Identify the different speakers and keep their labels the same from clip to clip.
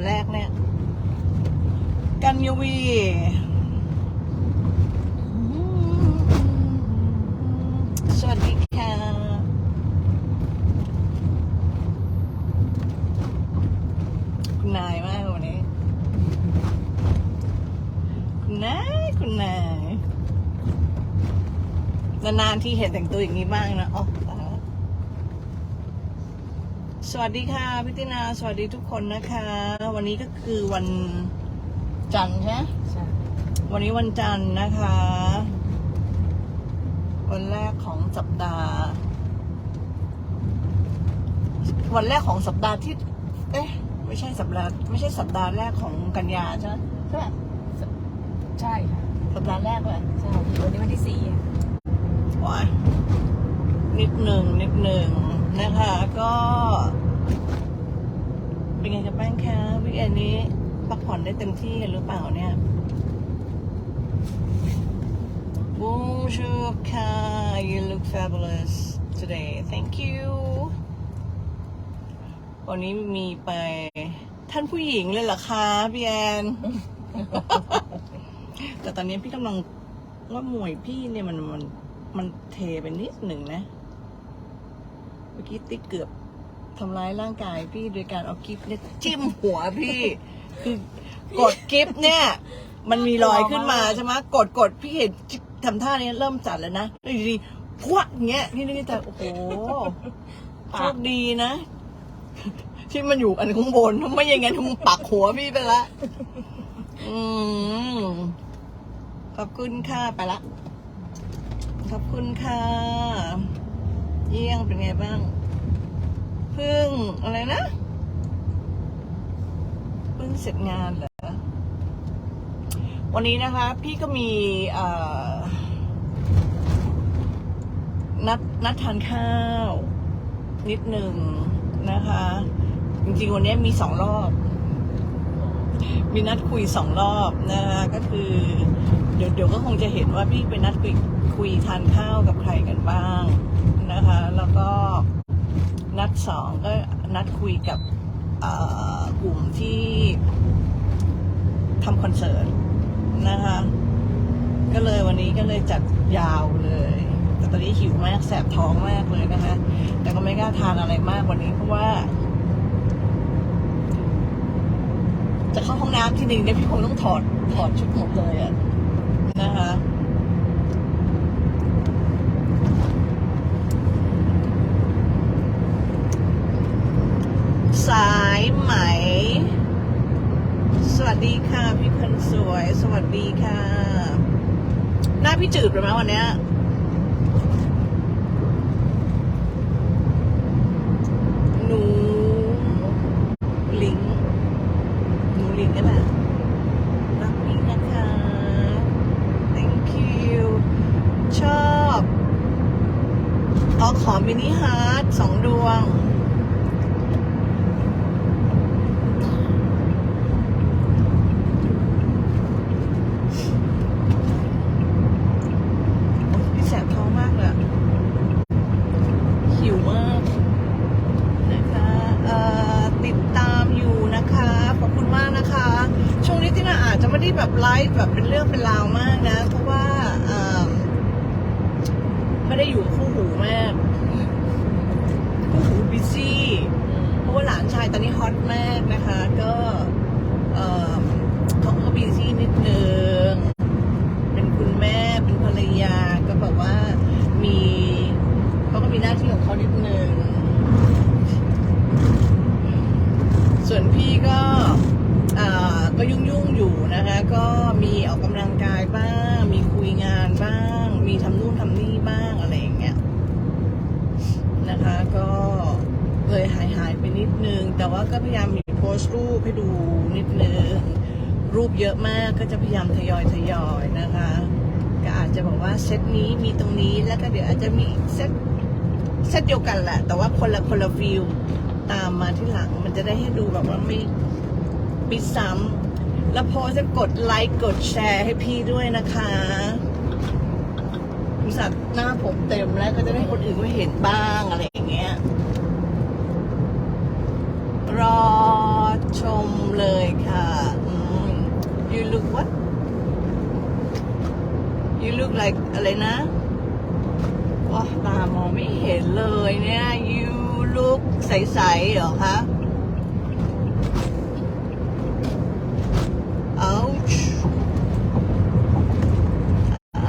Speaker 1: นแรกเนี่ย กันยูวีสวัสดีค่ะคุณนายมากวันนี้ คุณนายคุณนายนานๆที่เห็นแต่งตัวอย่างนี้บ้างนะอ๋อ สวัสดีค่ะพิตินาสวัสดีทุกคนนะคะ วันนี้ก็คือวันจันทร์ใช่ไหม
Speaker 2: ใช่
Speaker 1: วันนี้วันจันทร์นะคะ วันแรกของสัปดาห์ วันแรกของสัปดาห์ที่ เอ๊ะ ไม่ใช่สัปดาห์ไม่ใช่สัปดาห์แรกของกันยาใช่ไหมใช่ปะ
Speaker 2: ใช่ค่ะ
Speaker 1: สัปดาห์แรกเลย
Speaker 2: ใช่วันนี้วันที่สี่อะ
Speaker 1: ว้ายนิดหนึ่งนิดหนึ่งนะคะก็ เป็นไงกันบ้างคะวิกเอนนี้พักผ่อนได้เต็มที่กันหรือเปล่าเนี่ย Bonjour, Kai. You look fabulous today. Thank you. วันนี้มีไปท่านผู้หญิงเลยเหรอคะพี่แอนแต่ตอนนี้พี่กำลังว่ามวยพี่เนี่ยมันมันมันเทไปนิดหนึ่งนะ เมื่อกี้ติ๊กเกือบ ทำร้ายร่างกายพี่โดยการเอากิฟเนี่ยจิ้มหัวพี่ คือกดกิฟเนี่ย มันมีรอยขึ้นมาใช่ไหมกดกดพี่เห็นทำท่านี้เริ่มจัดแล้วนะแล้วอยู่ดีพวดเงี้ยพี่นึกในใจโอ้โหโชคดีนะ ที่มันอยู่อันข้างบนถ้าไม่อย่างนั้นมึงปักหัวพี่ไปละอืมขอบคุณค่ะไปละขอบคุณค่ะ เยี่ยงเป็นไงบ้างเพิ่งอะไรนะเพิ่งเสร็จงานเหรอวันนี้นะคะ พี่ก็มีนัดนัดทานข้าว นิดหนึ่งนะคะ จริงๆวันนี้มีสองรอบ มีนัดคุยสองรอบนะคะก็คือ เดี๋ยวเดี๋ยวก็คงจะเห็นว่าพี่ไปนัดคุยคุยทานข้าวกับใครกันบ้างนะคะ แล้วก็ นัดสองก็นัดคุยกับกลุ่มที่ทำคอนเสิร์ตนะคะ ก็เลยวันนี้ก็เลยจัดยาวเลย แต่ตอนนี้หิวมากแสบท้องมากเลยนะคะ แต่ก็ไม่กล้าทานอะไรมากวันนี้เพราะว่า จะเข้าห้องน้ำทีหนึ่งเนี่ยพี่คงต้องถอดถอดชุดหมดเลยอะนะคะ สายไหมสวัสดีค่ะ พี่คนสวย สวัสดีค่ะ หน้าพี่จืดไปไหมวันเนี้ยหนูลิงหนูลิงกันแหละรักพี่นะคะ thank you ชอบอ๋อขอมินิฮาร์ดสองดวง โอ๊ยพี่แสบท้องมากเลยอะหิวมากนะคะเอ่อติดตามอยู่นะคะ ขอบคุณมากนะคะ ช่วงนี้ที่น่าอาจจะไม่ได้แบบไลฟ์แบบเป็นเรื่องเป็นราวมากนะ เพราะว่าเอิ่มไม่ได้อยู่กับคู่หูมาก คู่หูบิซี่ เพราะว่าหลานชายตอนนี้ฮอตมากนะคะ ก็เอ่อเขาก็บิซี่นิดนึง เป็นคุณแม่เป็นภรรยาก็แบบว่ามีเขาก็มีหน้า ที่ของเขานิดนึงส่วนพี่ก็อ่าก็ยุ่งยุ่งอยู่นะคะ ก็มีออกกำลังกายบ้าง มีคุยงานบ้าง มีทำนู่นทำนี่บ้างอะไรอย่างเงี้ยนะคะ ก็เลยหายหายไปนิดนึง แต่ว่าก็พยายามมีโพสต์รูปให้ดูนิดนึง รูปเยอะมากก็จะพยายามทยอยทยอยนะคะ ก็อาจจะบอกว่าเซตนี้มีตรงนี้แล้วก็เดี๋ยวอาจจะมีอีกเซต เช่นเดียวกันแหละ แต่ว่าคนละคนละฟิลตามมาที่หลัง มันจะได้ให้ดูแบบว่าไม่ปิดซ้ำแล้วพอจะกดไลค์กดแชร์ให้พี่ด้วยนะคะบริษัทหน้าผมเต็มแล้วก็จะได้คนอื่นมาเห็นบ้างอะไรอย่างเงี้ย รอชมเลยค่ะ you look what you look like อะไรนะ ตามองไม่เห็นเลยเนี่ย you look ใสๆเหรอคะ ouch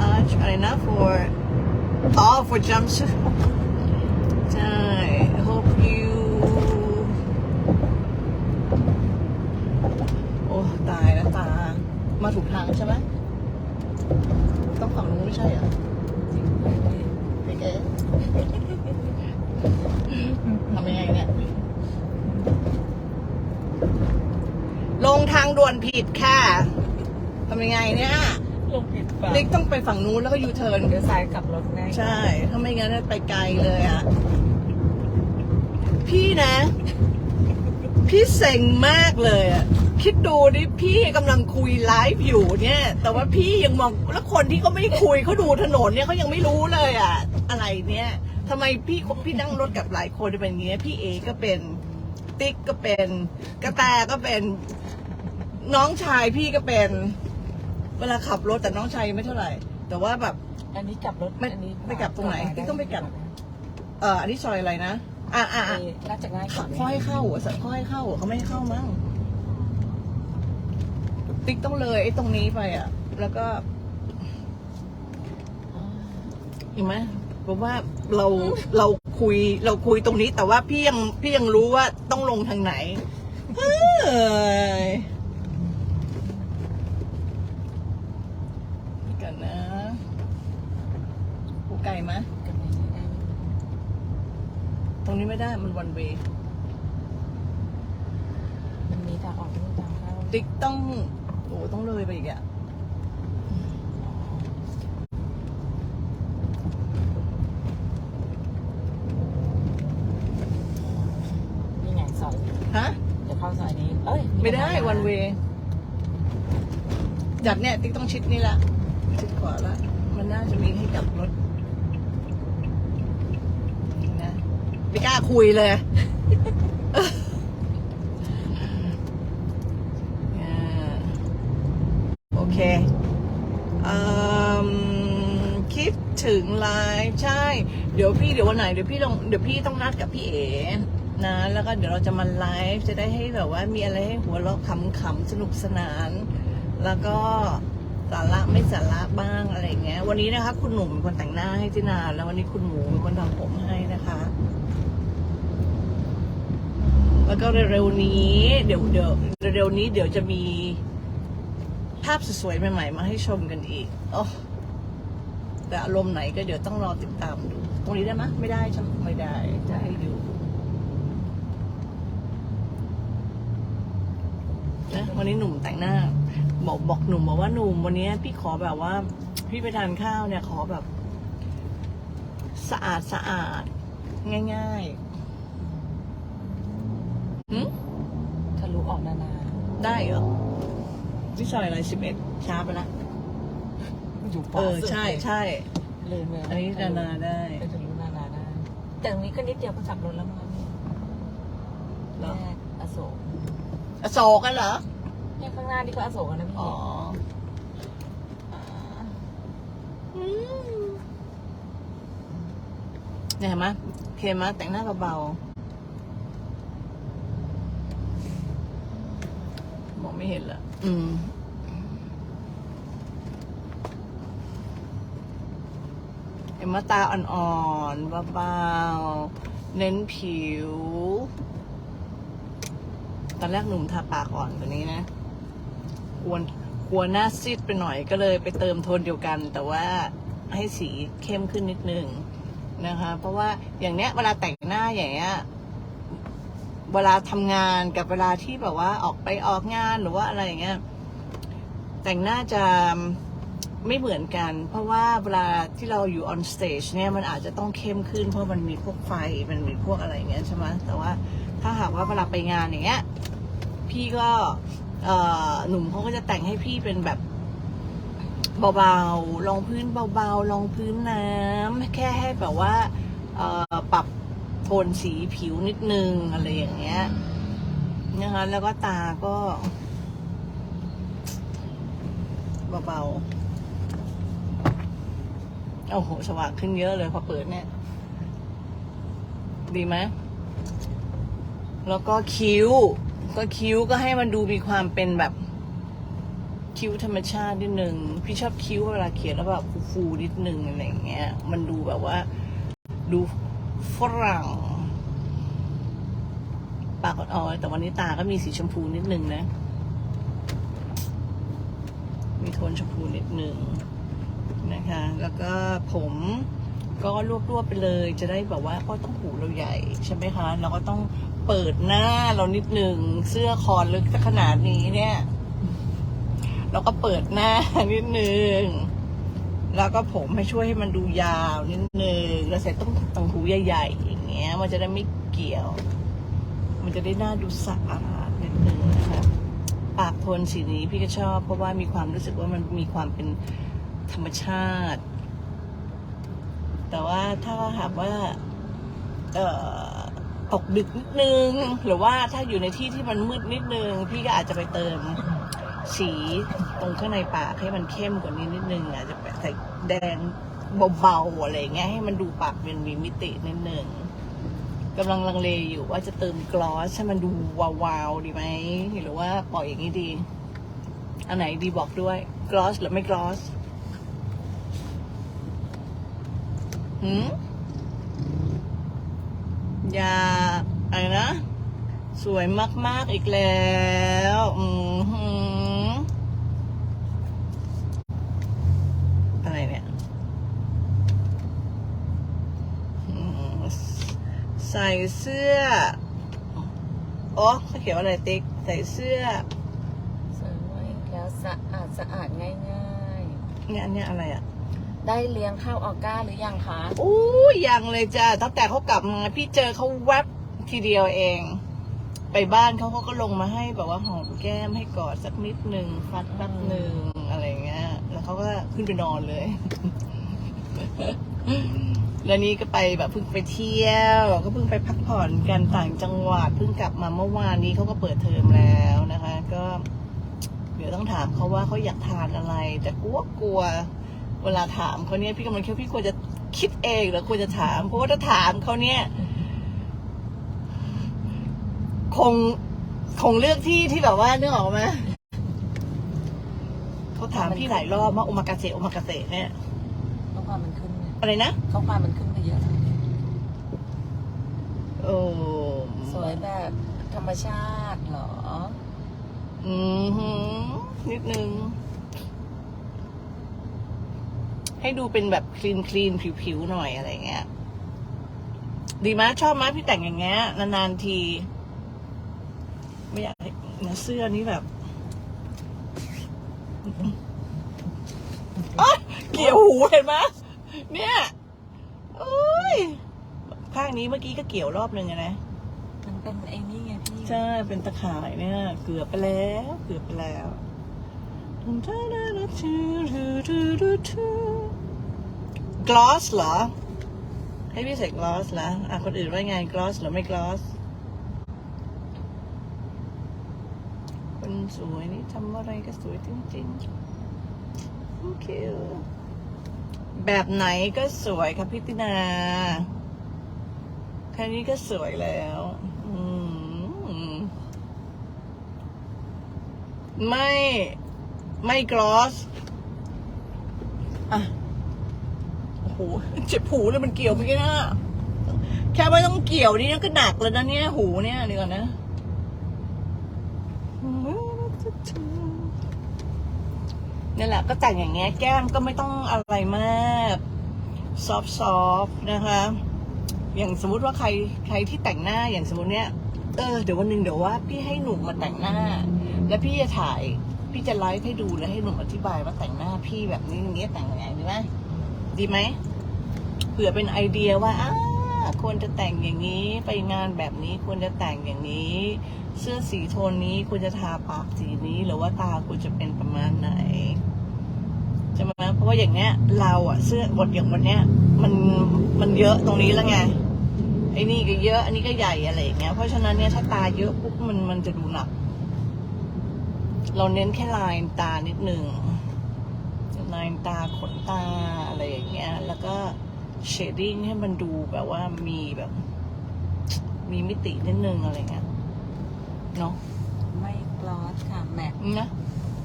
Speaker 1: ouch อะไรนะ for oh for jumpsuit ใช่ hope you โอ้ตายแล้วตา มาถูกทางใช่ไหมต้องฝั่งนู้นไม่ใช่เหรอไปแกทำยังไงเนี่ย ลงทาง ด่วนผิดค่ะทำยังไงเนี่ย
Speaker 2: ลงผิดปะ
Speaker 1: เล็กต้องไปฝั่งนู้นแล้วก็ยูเทิร์น
Speaker 2: เดี๋ยวซ้ายกลับรถแน่
Speaker 1: ใช่ ถ้าไม่งั้นไปไกลเลยอะพี่นะ พี่เซ็งมากเลยอะคิดดูดิพี่กำลังคุยไลฟ์อยู่เนี่ย แต่ว่าพี่ยังมองแล้วคนที่เขาไม่คุยเขาดูถนนเนี่ยเขายังไม่รู้เลยอะอะไรเนี่ยทำไมพี่พี่นั่งรถกับหลายคนเป็นอย่างเงี้ยพี่เอก็เป็นติ๊กก็เป็น กระแตก็เป็น น้องชายพี่ก็เป็น เวลาขับรถแต่น้องชายยังไม่เท่าไหร่ แต่ว่าแบบ
Speaker 2: อันนี้กลับรถ
Speaker 1: ไม่
Speaker 2: อันนี้
Speaker 1: ไม่กลับตรงไหน
Speaker 2: ด้
Speaker 1: ต้องไปกลับ เอ่ออันนี้ซอยอะไรนะอ่าอ่า
Speaker 2: เอน่าจะง่ายกว่า
Speaker 1: เขาให้เข้าอะสัตว์เขาให้เข้าอะเขาไม่ให้เข้ามั้งติ๊กต้องเลยไอ้ตรงนี้ไปอะ แล้วก็เห็นไหมเพราะว่าเราเราคุยเราคุยตรงนี้ แต่ว่าพี่ยังพี่ยังรู้ว่าต้องลงทางไหนเฮ้ยนี่กันนะกูไกลไหม
Speaker 2: กลับไปไม่ได้
Speaker 1: ต รงนี้ไม่ได้มันวันเว
Speaker 2: มันมีทางออกมีทางเข้า
Speaker 1: ติ๊กต้องโอ้ต้องเลยไปอีกอะ
Speaker 2: นี่ไงซอย
Speaker 1: ฮะ
Speaker 2: เดี๋ยวเข้าซอยนี้ เอ้ย
Speaker 1: ไม่ได้วันเวจากเนี่ยติ๊กต้องชิดนี่ละ ชิดขวาละ มันน่าจะมีให้กลับรถนะ ไม่กล้าคุยเลยโอเคคิดถึงไลฟ์ใช่ เดี๋ยวพี่เดี๋ยววันไหนเดี๋ยวพี่ลองเดี๋ยวพี่ต้องนัดกับพี่เอ๋นะแล้วก็เดี๋ยวเราจะมาไลฟ์จะได้ให้แบบว่ามีอะไรให้หัวเราะขำๆสนุกสนาน แล้วก็สาระไม่สาระบ้างอะไรเงี้ย วันนี้นะคะ คุณหนุ่มเป็นคนแต่งหน้าให้ตินา แล้ววันนี้คุณหมูเป็นคนทำผมให้นะคะ แล้วก็เร็วๆนี้เดี๋ยวเดี๋ยวเร็วๆนี้เดี๋ยวจะมีภาพสวยๆใหม่ๆมาให้ชมกันอีกโอ้แต่อารมณ์ไหนก็เดี๋ยวต้องรอติดตามดู ตรงนี้ได้ไหมไม่ได้ใช่ไหมไม่ได้จะให้ดูนะวันนี้หนุ่มแต่งหน้า บอกบอกหนุ่มบอกว่าหนุ่มวันนี้พี่ขอแบบว่า พี่ไปทานข้าวเนี่ยขอแบบ สะอาดสะอาดง่าย ๆ หืม
Speaker 2: ทะลุออกนานา
Speaker 1: ได้เหรอที่ซอยอะไรสิบเอ็ดช้าไปละ
Speaker 2: อยู่ข
Speaker 1: เอ
Speaker 2: วา
Speaker 1: อ
Speaker 2: สุด
Speaker 1: ใช่ใช่
Speaker 2: เลยเมือง
Speaker 1: อันนี้นานาได้
Speaker 2: ไปทะลุนานาได้แต่ตรงนี้ก็นิดเดียวก็ขับรถแล้วมั้ง
Speaker 1: เหรอ
Speaker 2: แยกอโศก
Speaker 1: อโศกกันเหรอ
Speaker 2: เนี่ยข้างหน้านี่ก็อโศกอะนะพี่
Speaker 1: อ๋ออืมเนี่ยเห็นไหมยเคมะแต่งหน้าเบาๆ องไม่เห็นละอืมเห็นมาตาอ่อนๆเบาๆเน้นผิว ตอนแรกหนุ่มทาปากอ่อนกว่านี้นะกวนกลัวหน้าซีดไปหน่อยก็เลยไปเติมโทนเดียวกัน แต่ว่าให้สีเข้มขึ้นนิดนึงนะคะ เพราะว่าอย่างเนี้ยเวลาแต่งหน้าอย่างเงี้ย เวลาทำงานกับเวลาที่แบบว่าออกไปออกงานหรือว่าอะไรอย่างเงี้ยแต่งหน้าจะไม่เหมือนกัน เพราะว่าเวลาที่เราอยู่ on stage เนี่ยมันอาจจะต้องเข้มขึ้น เพราะมันมีพวกไฟมันมีพวกอะไรอย่างเงี้ยใช่ไหมแต่ว่าถ้าหากว่าเวลาไปงานอย่างเงี้ยพี่ก็หนุ่มเขาก็จะแต่งให้พี่เป็นแบบเบาๆรองพื้นเบาๆรองพื้นน้ำแค่ให้แบบว่าปรับ นสีผิวนิดนึงอะไรอย่างเงี้ยนะคะแล้วก็ตาก็เบาๆโอ้โห สว่างขึ้นเยอะเลยพอเปิดเนี่ย ดีไหมแล้วก็คิ้ว ก็คิ้วก็ให้มันดูมีความเป็นแบบคิ้วธรรมชาตินิดนึง พี่ชอบคิ้วเวลาเขียนแล้วแบบฟูๆนิดนึงอะไรอย่างเงี้ย มันดูแบบว่า ดูฝรั่ง ปากอ่อนๆแต่วันนี้ตาก็มีสีชมพูนิดนึงนะ มีโทนชมพูนิดนึงนะคะ แล้วก็ผมก็รวบๆไปเลย จะได้แบบว่าเพราะต้องหูเราใหญ่ใช่ไหมคะ เราก็ต้องเปิดหน้าเรานิดนึง เสื้อคอลึกขนาดนี้เนี่ย เราก็เปิดหน้านิดนึงแล้วก็ผมให้ช่วยให้มันดูยาวนิดนึงแล้วเสร็จต้องตังหูใหญ่ๆอย่างเงี้ย มันจะได้ไม่เกี่ยว มันจะได้หน้าดูสะอาดนิดนึงนะคะปากโทนสีนี้พี่ก็ชอบ เพราะว่ามีความรู้สึกว่ามันมีความเป็นธรรมชาติ แต่ว่าถ้าหากว่าตกดึกนิดนึง หรือว่าถ้าอยู่ในที่ที่มันมืดนิดนึง พี่ก็อาจจะไปเติมสีตรงข้างในปากให้มันเข้มกว่านี้นิดนึงอาจจะใส่แดงเบาๆอะไรเงี้ยให้มันดูปากเป็นมีมิตินิดนึง กำลังลังเลอยู่ว่าจะเติมกลอสให้มันดูวาวๆดีไหมหรือว่าปล่อยอย่างนี้ดี อันไหนดีบอกด้วยกลอสหรือไม่กลอสหืมอย่าอะไรนะ สวยมาก ๆ อีกแล้ว อือหืออะไรเนี่ยอืม ใส่เสื้อ อ๋อเขาเขียนว่าอะไรติ๊ก ใส่เสื้อ
Speaker 2: สวยแล้วสะอาดสะอาดง่าย
Speaker 1: เนี่ยอันเนี้ยอะไรอะ
Speaker 2: ๆ ได้เลี้ยงข้าวออก้าหรือยังคะ
Speaker 1: อู้ยังเลยจ้ะตั้งแต่เขากลับมาพี่เจอเขาแวบทีเดียวเอง ไปบ้านเขาเขาก็ลงมาให้แบบว่าหอมแก้มให้กอดสักนิดหนึ่งฟัดแป๊บหนึ่งอะไรเงี้ย แล้วเขาก็ขึ้นไปนอนเลย แล้วนี้ก็ไปแบบเพิ่งไปเที่ยว ก็เพิ่งไปพักผ่อนกันต่างจังหวัดเพิ่งกลับมาเมื่อวานนี้เขาก็เปิดเทอมแล้วนะคะ ก็ เดี๋ยวต้องถามเขาว่าเขาอยากทานอะไร แต่กลัวกลัว เวลาถามเขาเนี่ยพี่กำลังคิดว่าพี่ควรจะคิดเองหรือควรจะถาม เพราะว่าถ้าถามเขาเนี่ย คงคงเลือกที่ที่แบบว่านึกออกไหมเขาถามพี่หลายรอบว่าโอมากาเสะโอมากาเสะเนี่ย
Speaker 2: ข้อความมันเนี่ย
Speaker 1: อะไรนะ
Speaker 2: ข้อความมันขึ้นไปเยอะเลย
Speaker 1: โอ้
Speaker 2: สวยแบบธรรมชาติเหรอ
Speaker 1: อืมหือนิดนึง ให้ดูเป็นแบบคลีนคลีนผิวๆหน่อยอะไรเงี้ย ดีไหมยชอบไหมยพี่แต่งอย่างเงี้ยนานๆที ไม่อยากให้เนื้อเสื้อนี้แบบอ๊ะเกี่ยวหูเห็นไหมย เนี่ยโอ้ย ข้างนี้เมื่อกี้ก็เกี่ยวรอบหนึ่งอะนะ
Speaker 2: มันเป็นไอ้นี่ไงพี่
Speaker 1: ใช่ เป็นตะข่ายเนี่ย เกือบไปแล้ว เกือบไปแล้วกลอสเหรอ ให้พี่ใส่กลอสเหรออะคนอื่นว่าไงกลอสหรือไม่กลอสคนสวยนี่ทำอะไรก็สวยจริงๆ thank you แบบไหนก็สวยครับพี่ตินาแค่นี้ก็สวยแล้วมไม่ไม่กลอสอะโอ้โหเจ็บหูเลยมันเกี่ยวเมื่อกี้นะแค่ไม่ต้องเกี่ยวนี่ก็หนักแล้วนะเนี่ย หูเนี่ยเดี๋ยวก่อนนะ นี่แหละก็แต่งอย่างเงี้ยแก้มก็ไม่ต้องอะไรมากซอฟซอฟนะคะ อย่างสมมุติว่าใครใครที่แต่งหน้าอย่างสมมติเนี้ยเออเดี๋ยววันหนึ่งเดี๋ยวว่าพี่ให้หนุ่มมาแต่งหน้า แล้วพี่จะถ่ายพี่จะไลฟ์ให้ดูแล้วให้หนุ่มอธิบายว่าแต่งหน้าพี่แบบนี้อย่างเงี้ยแต่งยังไงดีไหมดีไหมเผื่อเป็นไอเดียว่าอ้าควรจะแต่งอย่างนี้ไปงานแบบนี้ควรจะแต่งอย่างนี้ เสื้อสีโทนนี้ควรจะทาปากสีนี้หรือว่าตาควรจะเป็นประมาณไหน ใช่ไหมเพราะว่าอย่างเนี้ย เราอะเสื้อบทอย่างวันเนี้ย มันมันเยอะตรงนี้แล้วไงไอ้นี่ก็เยอะ อันนี้ก็ใหญ่อะไรอย่างเงี้ยเพราะฉะนั้นเนี่ยถ้าตาเยอะปุ๊บมันมันจะดูหนัก เราเน้นแค่ลายตานิดหนึ่งลายตาขนตาอะไรอย่างเงี้ย แล้วก็เชดดิ้งให้มันดูแบบว่ามีแบบ มีมิตินิดนึงอะไรเงี้ยเนาะ
Speaker 2: ไม่กลอสค่ะแมท
Speaker 1: นะ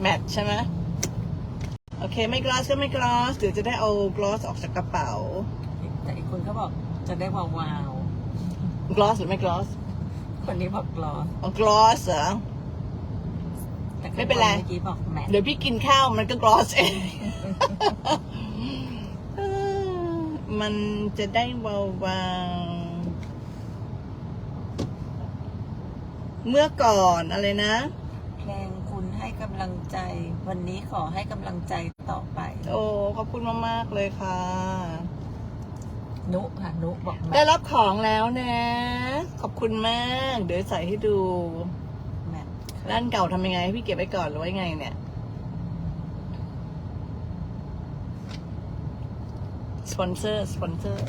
Speaker 1: แมทใช่ไหม โอเค ไม่กลอสก็ไม่กลอสเดี๋ยวจะได้เอากลอสออกจากกระเป๋า
Speaker 2: แต่อีกคนก็บอกจะได้วาว
Speaker 1: กลอสหรือไม่กลอส
Speaker 2: ๆคนนี้บอกกลอส
Speaker 1: เอากลอสเหรอ
Speaker 2: แต่
Speaker 1: ไม่เป็นไร
Speaker 2: เมื่อกี้บอกแมท
Speaker 1: เดี๋ยวพี่กินข้าวมันก็กลอสเองเออมันจะได้เบาๆเมื่อก่อนอะไรนะ
Speaker 2: เพลงคุณ ให้กำลังใจ วันนี้ขอให้กำลังใจต่อไป
Speaker 1: โอ้ขอบคุณมากๆเลยค่ะ
Speaker 2: นุค่ะนุบอกแม
Speaker 1: ได้
Speaker 2: ท
Speaker 1: รับของแล้วนะ ขอบคุณมาก เดี๋ยวใส่ให้ดู
Speaker 2: แมท
Speaker 1: ร้านเก่าทำยังไงให้พี่เก็บไว้ก่อนหรือว่ายังไงเนี่ย สปอนเซอร์ สปอนเซอร์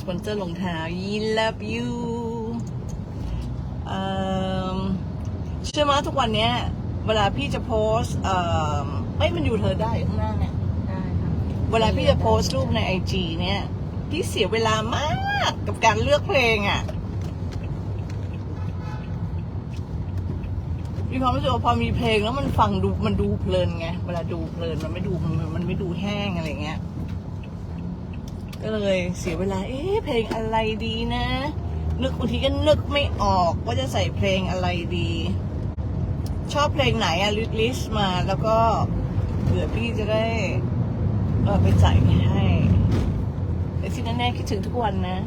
Speaker 1: สปอนเซอร์รองเท้า y love you เอิ่มเชื่อไหมทุกวันเนี้ย เวลาพี่จะโพสต์เอ่อเอ้ยมันอยู่เธอได้อยู่ข้างหน้าเนี่ย
Speaker 2: ได้ค่ะ
Speaker 1: เวลาพี่จะโพสต์รูปในไอจีเนี่ย พี่เสียเวลามากกับการเลือกเพลงอะ่ะ มีความรู้สึกว่าพอมีเพลงแล้วมันฟังดูมันดูเพลินไง เวลาดูเพลินมันไม่ดูมันมันไม่ดูแห้งอะไรเงี้ย ก็เลยเสียเวลา เอ๊ะเพลงอะไรดีนะ นึกบางทีก็นึกไม่ออกว่าจะใส่เพลงอะไรดี ชอบเพลงไหนอะลิสลิสต์มาแล้วก็เผื่อพี่จะได้เออไปใส่ให้แต่ที่แน่ๆคิดถึงทุกวันนะ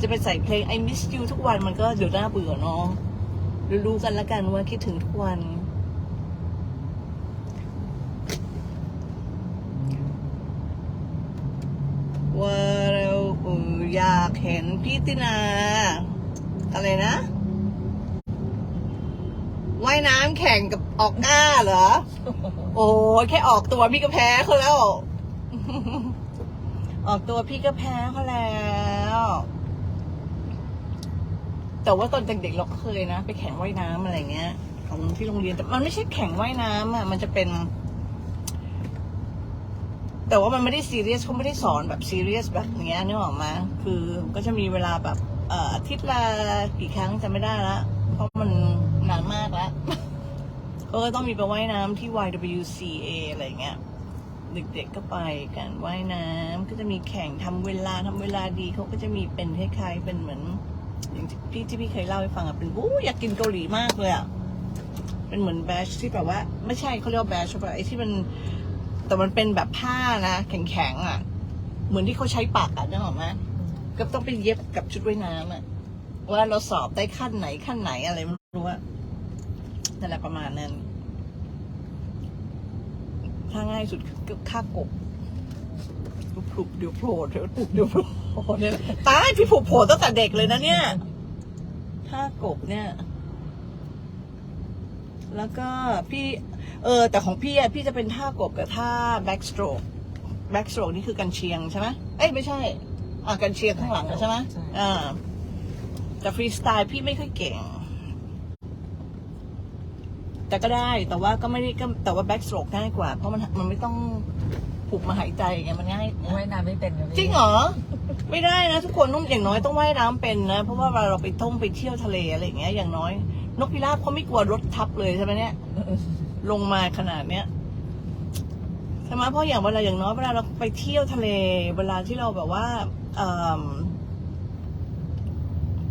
Speaker 1: จะไปใส่เพลง I miss you ทุกวันมันก็เดี๋ยวน่าเบื่อเนาะรู้กันละกันว่าคิดถึงทุกวัน ว่าเราเอออยากเห็นพี่ตินา อะไรนะว่ายน้ำแข่งกับออกหน้าเหรอ โอ้ยแค่ออกตัวพี่ก็แพ้เขาแล้ว ออกตัวพี่ก็แพ้เขาแล้ว แต่ว่าตอนเด็กๆเราเคยนะ ไปแข่งว่ายน้ำอะไรเงี้ย ของที่โรงเรียนแต่มันไม่ใช่แข่งว่ายน้ำอะ มันจะเป็น แต่ว่ามันไม่ได้ซีเรียสเขาไม่ได้สอนแบบซีเรียสแบบเนี้ยนึกออกมาคือก็จะมีเวลาแบบอาทิตย์ละกี่ครั้งจะไม่ได้ละ เพราะมันนานมากแล้วก็ต้องมีไปว่ายน้ำที่ YWCA อะไรเงี้ยเด็กๆก็ไปกันว่ายน้ำก็จะมีแข่งทำเวลาทำเวลาดีเขาก็จะมีเป็นคล้ายๆเป็นเหมือน อย่างที่พี่ที่พี่เคยเล่าให้ฟังอะเป็นอู้อยากกินเกาหลีมากเลยอะเป็นเหมือนแบชที่แบบว่า ไม่ใช่เขาเรียกว่าแบชใช่ปะไอ้ที่มัน แต่มันเป็นแบบผ้านะ แข็งๆอะ เหมือนที่เขาใช้ปักอะนึกออกไหมก็ต้องไปเย็บกับชุดว่ายน้ำอะว่าเราสอบได้ขั้นไหนขั้นไหนอะไรไม่รู้อะนั่นแหละประมาณนั้นถ้าง่ายสุดก็ค่ากบดูผุบเดี๋ยวโผล่เดี๋ยวผุบเดี๋ยวโผล่เนี่ยตายพี่ผุบโผล่ตั้งแต่เด็กเลยนะเนี่ยท่ากบเนี่ย แล้วก็พี่ เออแต่ของพี่อะพี่จะเป็นท่ากบกับท่าแบ็กสโตรกแบ็กสโตรกนี่คือกันเชียงใช่ไหมเอ้ยไม่ใช่อ่ากันเชียงข้างหลังใช่ไหมอ่าแต่ฟรีสไตล์พี่ไม่ค่อยเก่ง แต่ก็ได้แต่ว่าก็ไม่ได้ก็แต่ว่าแบ็กสโตรกง่ายกว่า เพราะมันมันไม่ต้องผูกมาหายใจไงมันง่าย
Speaker 2: ว่ายน้ำไม่เป็นกับพี่
Speaker 1: จริงเหรอ ไม่ได้นะ ทุกคนต้องอย่างน้อยต้องว่ายน้ำเป็นนะ เพราะว่าเวลาเราไปท่องไปเที่ยวทะเลอะไรอย่างเงี้ยอย่างน้อย นกพิราบเขาไม่กลัวรถทับเลยใช่ไหมเนี่ย ลงมาขนาดเนี้ยใช่ไหมเพราะอย่างเวลาอย่างน้อยเวลาเราไปเที่ยวทะเล เวลาที่เราแบบว่าเ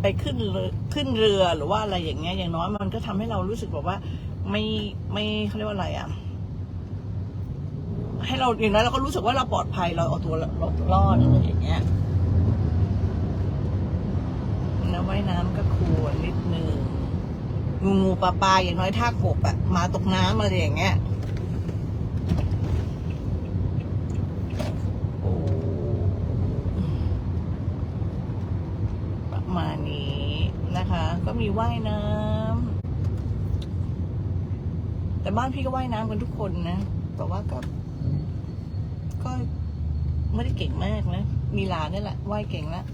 Speaker 1: ไปขึ้นเรือขึ้นเรือหรือว่าอะไรอย่างเงี้ย อย่างน้อยมันก็ทำให้เรารู้สึกแบบว่า ไม่ไม่เขาเรียกว่าอะไรอะ ให้เราอย่างน้อยเราก็รู้สึกว่าเราปลอดภัยเราเอาตัวเรารอดอะไรอย่างเงี้ยนะว่ายน้ำก็ควรนิดนึง งูงูปลาปลาอย่างน้อยท่ากบอะมาตกน้ำอะไรอย่างเงี้ยประมาณนี้นะคะ ก็มีว่ายน้ำแต่บ้านพี่ก็ว่ายน้ำกันทุกคนนะแต่ว่าก็ ก็ไม่ได้เก่งมากนะ มีหลานนี่แหละว่ายเก่งแล้ว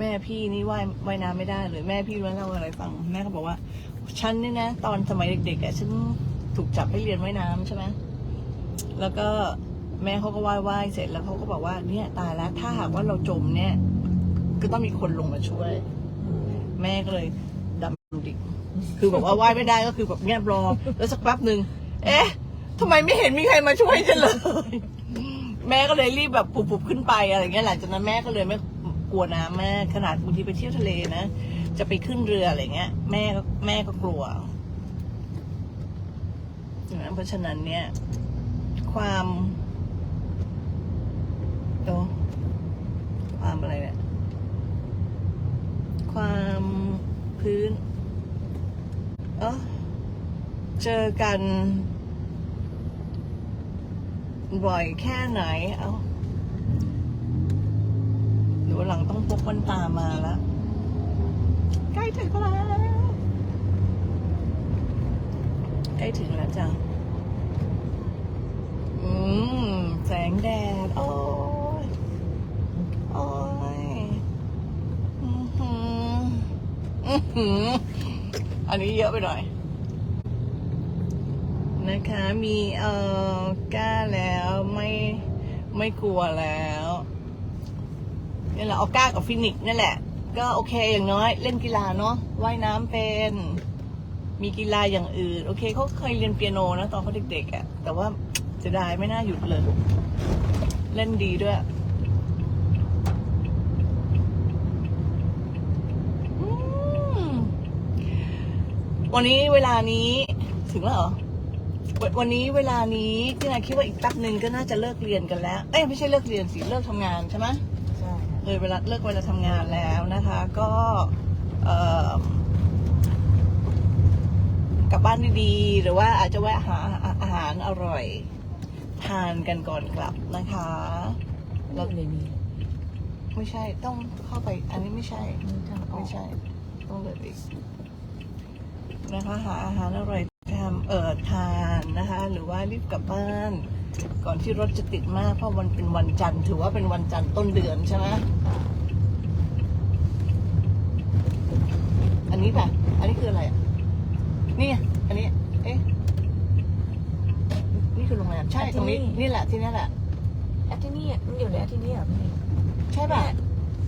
Speaker 1: แม่พี่นี่ว่ายว่ายน้ำไม่ได้เลยแม่พี่มาเล่าอะไรฟังแม่ก็บอกว่า ฉันเนี่ยนะ ตอนสมัยเด็กๆอะฉันถูกจับให้เรียนว่ายน้ำใช่ไหมแล้วก็แม่เขาก็ว่ายว่ายเสร็จแล้วเขาก็บอกว่าเนี่ยตายแล้วถ้าหากว่าเราจมเนี่ย ก็ต้องมีคนลงมาช่วย แม่ก็เลยดำดิ่งคือแบบว่าว่ายไม่ได้ก็คือแบบเงียบรอแล้วสักแป๊บหนึ่งเอ๊ะทำไมไม่เห็นมีใครมาช่วยฉันเลย แม่ก็เลยรีบแบบปุบๆขึ้นไปอะไรเงี้ยหลังจากนั้นแม่ก็เลยไม่ กลัวน้ำมากขนาดบางทีไปเที่ยวทะเลนะ จะไปขึ้นเรืออะไรเงี้ย แม่ก็แม่ก็กลัวนะเพราะฉะนั้นเนี่ย ความโอ้ความอะไรเนี่ย ความพื้น เออเจอกัน บ่อยแค่ไหน เอาหรือว่า หลังต้องพกวันตามาแล้ว ใกล้ถึงแล้ว ใกล้ถึงแล้วจ้ะ อืม แสงแดด โอ้ย โอ้ย อือหือ อือหือ อันนี้เยอะไปหน่อยนะคะมีเอ่อ กล้าแล้วไม่ไม่กลัวแล้ว นี่แหละออก้ากับฟินิกซ์นี่แหละ ก็โอเคอย่างน้อยเล่นกีฬาเนาะว่ายน้ำเป็นมีกีฬาอย่างอื่น โอเคเขาเคยเรียนเปียโนนะตอนเขาเด็กๆอะ่ะ แต่ว่าเสียดายไม่น่าหยุดเลย เล่นดีด้วยวันนี้เวลานี้ถึงแล้วเหรอ วันนี้เวลานี้ที่นายคิดว่าอีกแป๊บหนึ่งก็น่าจะเลิกเรียนกันแล้ว เอ้ยไม่ใช่เลิกเรียนสิเลิกทำงานใช่ไหม เลยเวลาเลิกเวลาทำงานแล้วนะคะ ก็เอ่อกลับบ้านดีๆ หรือว่าอาจจะแวะหาอาหารอร่อยทานกันก่อนกลับนะคะ
Speaker 2: แล้วเลยนี่
Speaker 1: ไม่ใช่ต้องเข้าไป อันนี้ไม่ใช่
Speaker 2: มีทางออก
Speaker 1: ไม่ใช่ ต้องเดินอีกนะคะหาอาหารอร่อยทำเอ่อทานนะคะ หรือว่ารีบกลับบ้าน ก่อนที่รถจะติดมาก เพราะวันเป็นวันจันทร์ถือว่าเป็นวันจันทร์ต้นเดือนใช่ไหมอันนี้ป่ะ อันนี้คืออะไรอะนี่ไงอันนี้ เอ๊ะ นี่คือโรงแรมใช่ตรงนี้ นี่แหละที่นี่แหละ
Speaker 2: แอดที่นี่อะมันอยู่ในแอดที่นี่อะพี่
Speaker 1: ใช่ป่ะ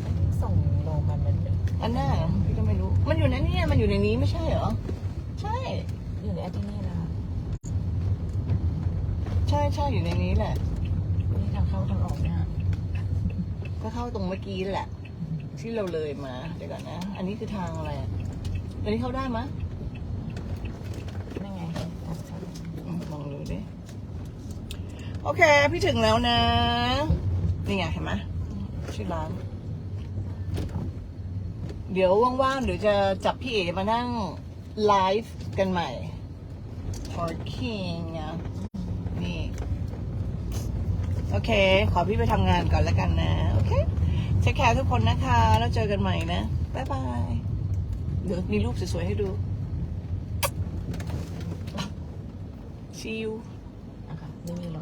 Speaker 2: อันที่ส่งโลมันมันเป็น
Speaker 1: อันหน้าเหรอพี่ก็ไม่รู้ มันอยู่ในนี่มันอยู่ในนี้ไม่ใช่เหรอ ใช่
Speaker 2: อยู่ในแอดที่นี่นะคะ
Speaker 1: ใช่ใช่อยู่ในนี้แหละ
Speaker 2: นี่ทางเข้าทางออกเนี่ย
Speaker 1: ก็เข้าตรงเมื่อกี้แหละ ที่เราเลยมาเดี๋ยวก่อนนะ อันนี้คือทางอะไรอะอันนี้เข้าได้มะ
Speaker 2: นั่นไงทางเข้า
Speaker 1: อืมลองดูดิ โอเค พี่ถึงแล้วนะ นี่ไงเห็นไหมชื่อร้าน เดี๋ยวว่างๆ เดี๋ยวจะจับพี่เอมานั่งไลฟ์กันใหม่ Parking อะนี่ โอเค ขอพี่ไปทำงานก่อนแล้วกันนะ โอเคเช็คแคร์ทุกคนนะคะ แล้วเจอกันใหม่นะ บ๊ายบาย เดี๋ยวมีรูปสวยๆให้ดู ชิว
Speaker 2: นะคะไม่มีรถ